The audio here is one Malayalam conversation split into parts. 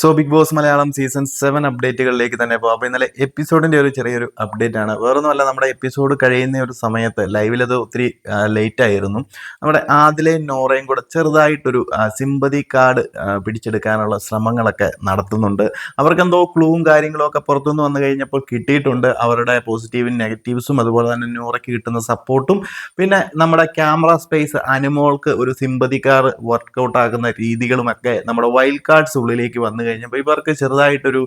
So Bigg Boss Malayalam season seven അപ്ഡേറ്റുകളിലേക്ക് തന്നെ പോകാം. അപ്പോൾ ഇന്നലെ എപ്പിസോഡിന്റെ ഒരു ചെറിയൊരു അപ്ഡേറ്റ് ആണ് വേറൊന്നുമല്ല നമ്മുടെ എപ്പിസോഡ് കഴിയുന്ന ഒരു സമയത്ത് ലൈവിലത് ഒത്തിരി ലേറ്റ് ആയിരുന്നു. നമ്മുടെ ആദിലെ നോറയും കൂടെ ചെറുതായിട്ടൊരു സിമ്പതി കാർഡ് പിടിച്ചെടുക്കാനുള്ള ശ്രമങ്ങളൊക്കെ നടത്തുന്നുണ്ട്. അവർക്കെന്തോ ക്ലൂവും കാര്യങ്ങളും ഒക്കെ പുറത്തുനിന്ന് വന്നു കഴിഞ്ഞപ്പോൾ കിട്ടിയിട്ടുണ്ട്. അവരുടെ പോസിറ്റീവും നെഗറ്റീവ്സും അതുപോലെ തന്നെ നോറയ്ക്ക് കിട്ടുന്ന സപ്പോർട്ടും പിന്നെ നമ്മുടെ ക്യാമറ സ്പേസ് അനുമോൾക്ക് ഒരു സിമ്പതി കാർഡ് വർക്കൗട്ട് ആകുന്ന രീതികളുമൊക്കെ നമ്മുടെ വൈൽഡ് കാർഡ്സ് ഉള്ളിലേക്ക് വന്നു കഴിഞ്ഞപ്പോൾ ഇവർക്ക് ചെറുതായിട്ടൊരു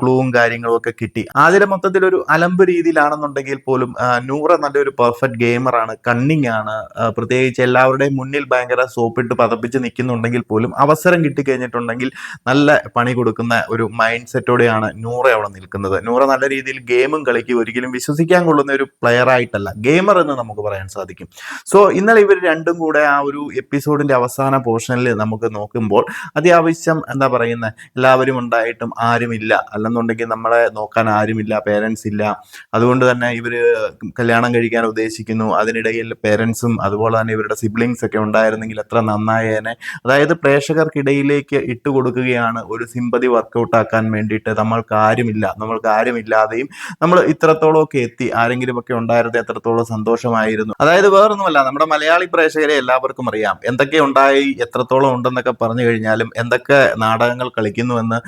ക്ലൂവും കാര്യങ്ങളും ഒക്കെ കിട്ടി. ആദ്യം മൊത്തത്തിൽ ഒരു അലമ്പ് രീതിയിലാണെന്നുണ്ടെങ്കിൽ പോലും നൂറ നല്ലൊരു പെർഫെക്റ്റ് ഗെയിമറാണ് കണ്ണിങ് ആണ്. പ്രത്യേകിച്ച് എല്ലാവരുടെയും മുന്നിൽ ഭയങ്കര സോപ്പിട്ട് പതപ്പിച്ച് നിൽക്കുന്നുണ്ടെങ്കിൽ പോലും അവസരം കിട്ടിക്കഴിഞ്ഞിട്ടുണ്ടെങ്കിൽ നല്ല പണി കൊടുക്കുന്ന ഒരു മൈൻഡ് സെറ്റോടെയാണ് നൂറ അവിടെ നിൽക്കുന്നത്. നൂറ നല്ല രീതിയിൽ ഗെയിമും കളിക്കും. ഒരിക്കലും വിശ്വസിക്കാൻ കൊള്ളുന്ന ഒരു പ്ലെയർ ആയിട്ടല്ല. ഗെയിമർ എന്ന് നമുക്ക് പറയാൻ സാധിക്കും. സോ ഇന്നലെ ഇവർ രണ്ടും കൂടെ ആ ഒരു എപ്പിസോഡിന്റെ അവസാന പോർഷനിൽ നമുക്ക് നോക്കുമ്പോൾ അത്യാവശ്യം എന്താ പറയുന്നത് എല്ലാവരും ഉണ്ടായിട്ടും ആരുമില്ല. അല്ലെന്നുണ്ടെങ്കിൽ നമ്മളെ നോക്കാൻ ആരുമില്ല പേരൻസ് ഇല്ല. അതുകൊണ്ട് തന്നെ ഇവർ കല്യാണം കഴിക്കാൻ ഉദ്ദേശിക്കുന്നു. അതിനിടയിൽ പേരൻസും അതുപോലെ തന്നെ ഇവരുടെ സിബ്ലിങ്സ് ഒക്കെ ഉണ്ടായിരുന്നെങ്കിൽ എത്ര നന്നായേനെ. അതായത് പ്രേക്ഷകർക്കിടയിലേക്ക് ഇട്ട് കൊടുക്കുകയാണ് ഒരു സിമ്പതി വർക്കൗട്ട് ആക്കാൻ വേണ്ടിയിട്ട്. നമ്മൾക്ക് ആരുമില്ല. നമ്മൾക്ക് ആരുമില്ലാതെയും നമ്മൾ ഇത്രത്തോളമൊക്കെ എത്തി. ആരെങ്കിലും ഒക്കെ ഉണ്ടായിരുന്നത് എത്രത്തോളം സന്തോഷമായിരുന്നു. അതായത് വേറൊന്നുമല്ല നമ്മുടെ മലയാളി പ്രേക്ഷകരെ എല്ലാവർക്കും അറിയാം. എന്തൊക്കെ ഉണ്ടായി എത്രത്തോളം ഉണ്ടെന്നൊക്കെ പറഞ്ഞു കഴിഞ്ഞാലും എന്തൊക്കെ നാടകങ്ങൾ കളിക്കും എന്ന്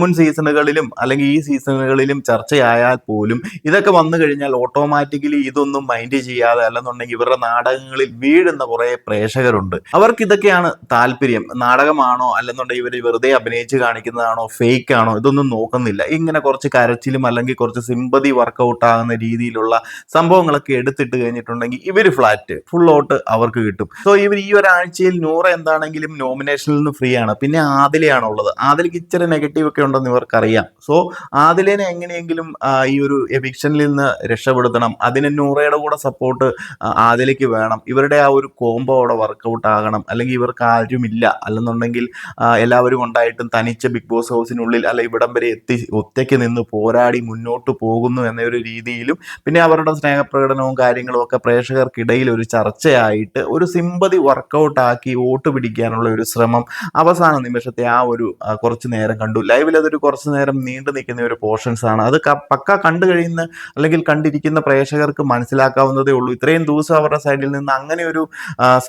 മുൻ സീസണുകളിലും അല്ലെങ്കിൽ ഈ സീസണുകളിലും ചർച്ചയായാൽ പോലും ഇതൊക്കെ വന്നു കഴിഞ്ഞാൽ ഓട്ടോമാറ്റിക്കലി ഇതൊന്നും മൈൻഡ് ചെയ്യാതെ അല്ലെന്നുണ്ടെങ്കിൽ ഇവരുടെ നാടകങ്ങളിൽ വീഴുന്ന കുറെ പ്രേക്ഷകരുണ്ട്. അവർക്ക് ഇതൊക്കെയാണ് താല്പര്യം. നാടകമാണോ അല്ലെന്നുണ്ടെങ്കിൽ ഇവർ വെറുതെ അഭിനയിച്ച് കാണിക്കുന്നതാണോ ഫേക്ക് ആണോ ഇതൊന്നും നോക്കുന്നില്ല. ഇങ്ങനെ കുറച്ച് കരച്ചിലും അല്ലെങ്കിൽ കുറച്ച് സിമ്പതി വർക്കൗട്ട് ആകുന്ന രീതിയിലുള്ള സംഭവങ്ങളൊക്കെ എടുത്തിട്ട് കഴിഞ്ഞിട്ടുണ്ടെങ്കിൽ ഇവർ ഫ്ലാറ്റ് ഫുൾ ഔട്ട് അവർക്ക് കിട്ടും. സോ ഇവർ ഈ ഒരാഴ്ചയിൽ നൂറ് എന്താണെങ്കിലും നോമിനേഷനിൽ നിന്ന് ഫ്രീ ആണ്. പിന്നെ ആദിലയാണുള്ളത്. ആദിലേക്ക് ഇച്ചിരി നെഗറ്റീവ് ഒക്കെ ഉണ്ടെന്ന് ഇവർക്കറിയാം. സോ ആദിലേനെ എങ്ങനെയെങ്കിലും ഈ ഒരു എവിക്ഷനിൽ നിന്ന് രക്ഷപ്പെടുത്തണം. അതിന് നൂറയുടെ കൂടെ സപ്പോർട്ട് ആദിലേക്ക് വേണം. ഇവരുടെ ആ ഒരു കോംബോ അവിടെ വർക്കൗട്ട് ആകണം. അല്ലെങ്കിൽ ഇവർക്ക് ആരുമില്ല. അല്ലെന്നുണ്ടെങ്കിൽ എല്ലാവരും ഉണ്ടായിട്ടും തനിച്ച് ബിഗ് ബോസ് ഹൗസിനുള്ളിൽ അല്ല ഇവിടം വരെ എത്തി ഒറ്റയ്ക്ക് നിന്ന് പോരാടി മുന്നോട്ട് പോകുന്നു എന്നൊരു രീതിയിലും പിന്നെ അവരുടെ സ്നേഹപ്രകടനവും കാര്യങ്ങളും ഒക്കെ പ്രേക്ഷകർക്കിടയിൽ ഒരു ചർച്ചയായിട്ട് ഒരു സിമ്പതി വർക്കൗട്ടാക്കി വോട്ട് പിടിക്കാനുള്ള ഒരു ശ്രമം അവസാന നിമിഷത്തെ ആ ഒരു കുറച്ച് നേരം കണ്ടു. ലൈവിൽ അതൊരു കുറച്ച് നേരം നീണ്ടു നിൽക്കുന്ന ഒരു പോർഷൻസ് ആണ്. അത് പക്ക കണ്ടു കഴിയുന്ന അല്ലെങ്കിൽ കണ്ടിരിക്കുന്ന പ്രേക്ഷകർക്ക് മനസ്സിലാക്കാവുന്നതേ ഉള്ളൂ. ഇത്രയും ദിവസം അവരുടെ സൈഡിൽ നിന്ന് അങ്ങനെ ഒരു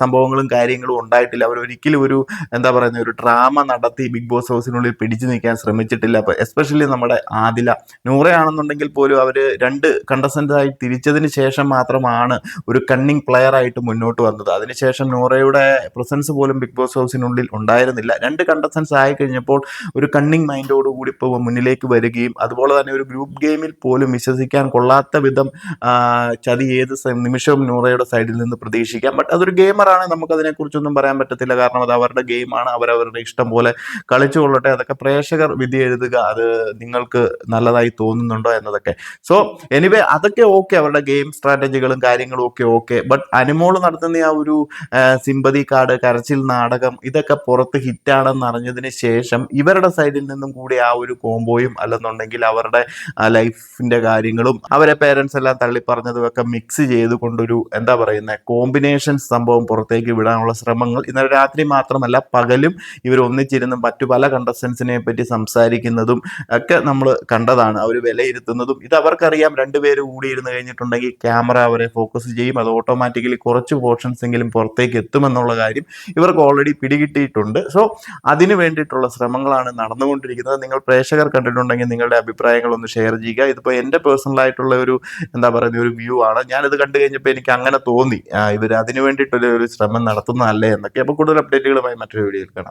സംഭവങ്ങളും കാര്യങ്ങളും ഉണ്ടായിട്ടില്ല. അവർ ഒരിക്കലും ഒരു എന്താ പറയുന്ന ഒരു ഡ്രാമ നടത്തി ബിഗ് ബോസ് ഹൗസിനുള്ളിൽ പിടിച്ചു നിൽക്കാൻ ശ്രമിച്ചിട്ടില്ല. അപ്പോൾ എസ്പെഷ്യലി നമ്മുടെ ആദില. നൂറയാണെന്നുണ്ടെങ്കിൽ പോലും അവർ രണ്ട് കണ്ടസ്റ്റന്റായി തിരിച്ചതിന് ശേഷം മാത്രമാണ് ഒരു കണ്ണിങ് പ്ലെയർ ആയിട്ട് മുന്നോട്ട് വന്നത്. അതിനുശേഷം നൂറയുടെ പ്രസൻസ് പോലും ബിഗ് ബോസ് ഹൗസിനുള്ളിൽ ഉണ്ടായിരുന്നില്ല. രണ്ട് കണ്ടസ്റ്റൻസ് ആയി കഴിഞ്ഞപ്പോൾ ഒരു കണ്ണിങ് മൈൻഡോടുകൂടി ഇപ്പോൾ മുന്നിലേക്ക് വരികയും അതുപോലെ തന്നെ ഒരു ഗ്രൂപ്പ് ഗെയിമിൽ പോലും വിശ്വസിക്കാൻ കൊള്ളാത്ത വിധം ചതി ഏത് നിമിഷവും നൂറയുടെ സൈഡിൽ നിന്ന് പ്രതീക്ഷിക്കാം. ബട്ട് അതൊരു ഗെയിമറാണ് നമുക്കതിനെക്കുറിച്ചൊന്നും പറയാൻ പറ്റത്തില്ല. കാരണം അത് അവരുടെ ഗെയിമാണ് അവരവരുടെ ഇഷ്ടം പോലെ കളിച്ചു കൊള്ളട്ടെ അതൊക്കെ പ്രേക്ഷകർ വിധി എഴുതുക അത് നിങ്ങൾക്ക് നല്ലതായി തോന്നുന്നുണ്ടോ എന്നതൊക്കെ. സോ എനിവേ അതൊക്കെ ഓക്കെ അവരുടെ ഗെയിം സ്ട്രാറ്റജികളും കാര്യങ്ങളും ഒക്കെ ഓക്കെ ബട്ട് അനുമോൾ നടത്തുന്ന ആ ഒരു സിമ്പതി കാർഡ് കരച്ചിൽ നാടകം ഇതൊക്കെ പുറത്ത് ഹിറ്റാണെന്ന് അറിഞ്ഞതിന് ശേഷം ഇവരുടെ സൈഡിൽ നിന്നും കൂടി ആ ഒരു കോംബോയും അല്ലെന്നുണ്ടെങ്കിൽ അവരുടെ ലൈഫിന്റെ കാര്യങ്ങളും അവരെ പേരൻസ് എല്ലാം തള്ളി പറഞ്ഞതും ഒക്കെ മിക്സ് ചെയ്തുകൊണ്ടൊരു എന്താ പറയുന്ന കോമ്പിനേഷൻ സംഭവം പുറത്തേക്ക് വിടാനുള്ള ശ്രമങ്ങൾ ഇന്നലെ രാത്രി മാത്രമല്ല പകലും ഇവർ ഒന്നിച്ചിരുന്ന് മറ്റു പല കണ്ടസ്റ്റൻസിനെ പറ്റി സംസാരിക്കുന്നതും ഒക്കെ നമ്മൾ കണ്ടതാണ്. അവർ വിലയിരുത്തുന്നതും ഇത് അവർക്കറിയാം. രണ്ടുപേര് കൂടി ഇരുന്ന് കഴിഞ്ഞിട്ടുണ്ടെങ്കിൽ ക്യാമറ അവരെ ഫോക്കസ് ചെയ്യും. അത് ഓട്ടോമാറ്റിക്കലി കുറച്ച് പോർഷൻസ് എങ്കിലും പുറത്തേക്ക് എത്തുമെന്നുള്ള കാര്യം ഇവർക്ക് ഓൾറെഡി പിടികിട്ടിയിട്ടുണ്ട്. സോ അതിനു വേണ്ടിയിട്ടുള്ള ശ്രമങ്ങളാണ് നടന്നുകൊണ്ടിരിക്കുന്നത്. നിങ്ങൾ പ്രേക്ഷകർ കണ്ടിട്ടുണ്ടെങ്കിൽ നിങ്ങളുടെ അഭിപ്രായങ്ങൾ ഒന്ന് ഷെയർ ചെയ്യുക. ഇതിപ്പോൾ എന്റെ പേഴ്സണൽ ആയിട്ടുള്ള ഒരു എന്താ പറയുന്ന ഒരു വ്യൂ ആണ്. ഞാനിത് കണ്ടു കഴിഞ്ഞപ്പോൾ എനിക്ക് അങ്ങനെ തോന്നി. ഇവർ അതിനു വേണ്ടിയിട്ടുള്ള ഒരു ശ്രമം നടത്തുന്നതല്ലേ എന്നൊക്കെ. അപ്പോൾ കൂടുതൽ അപ്ഡേറ്റുകളുമായി മറ്റൊരു വീഡിയോയിൽ കാണാം.